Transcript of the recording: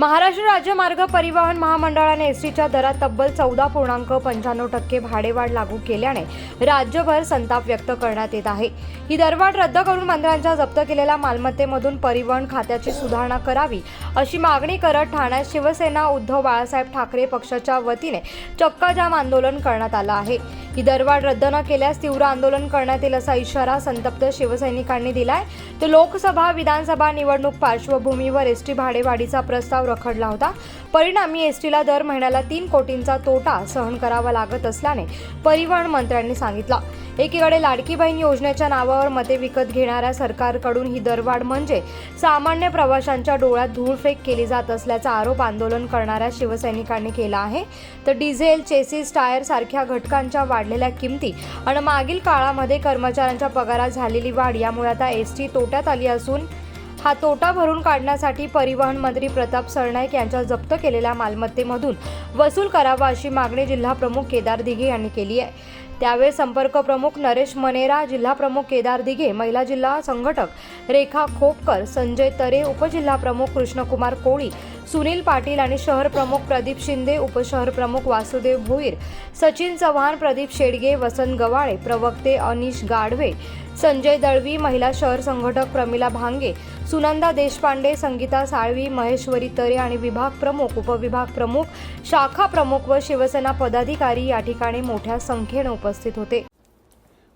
महाराष्ट्र राज्य मार्ग परिवहन महामंडळाने एसटीच्या दरात तब्बल चौदा पूर्णांक पंच्याण्णव टक्के भाडेवाढ लागू केल्याने राज्यभर संताप व्यक्त करण्यात येत आहे. ही दरवाढ रद्द करून मंत्र्यांच्या जप्त केलेल्या मालमत्तेमधून परिवहन खात्याची सुधारणा करावी अशी मागणी करत ठाण्यात शिवसेना उद्धव बाळासाहेब ठाकरे पक्षाच्या वतीने चक्काजाम आंदोलन करण्यात आलं आहे. ही दरवाढ रद्द न केल्यास तीव्र आंदोलन करण्यात येईल असा इशारा संतप्त शिवसैनिकांनी दिलाय. तर लोकसभा विधानसभा निवडणूक पार्श्वभूमीवर एस टी भाडेवाढीचा प्रस्ताव रखडला होता. परिणामी एस टीला दर महिन्याला तीन कोटींचा तोटा सहन करावा लागत असल्याने परिवहन मंत्र्यांनी सांगितलं. एकीकडे लाडकी बहीण योजनेच्या नावावर मते विकत घेणाऱ्या सरकारकडून ही दरवाढ म्हणजे सामान्य प्रवाशांच्या डोळ्यात धूळफेक केली जात असल्याचा आरोप आंदोलन करणाऱ्या शिवसैनिकांनी केला आहे. तर डिझेल चेसिस टायर सारख्या घटकांच्या वाढलेल्या किमती. आणि मागील काळामध्ये कर्मचाऱ्यांच्या पगारात झालेली वाढ यामुळे आता एस टी तोट्यात आली असून हा तोटा भरून काढण्यासाठी परिवहन मंत्री प्रताप सरनाईक यांच्या जप्त केलेल्या मालमत्तेमधून वसूल करावा अशी मागणी जिल्हा प्रमुख केदार दिघे यांनी केली आहे. त्यावेळी संपर्क प्रमुख नरेश मनेरा जिल्हा प्रमुख केदार दिघे महिला जिल्हा संघटक रेखा खोपकर संजय तरे उपजिल्हा प्रमुख कृष्णकुमार कोळी सुनील पाटील आणि शहर प्रमुख प्रदीप शिंदे उपशहर प्रमुख वासुदेव भोईर सचिन चव्हाण प्रदीप शेडगे वसंत गवाळे प्रवक्ते अनिश गाढवे संजय दळवी महिला शहर संघटक प्रमिला भांगे सुनंदा देशपांडे संगीता साळवी महेश्वरी तरे आणि विभाग प्रमुख उपविभाग प्रमुख शाखा प्रमुख व शिवसेना पदाधिकारी या ठिकाणी मोठ्या संख्येने उपस्थित होते.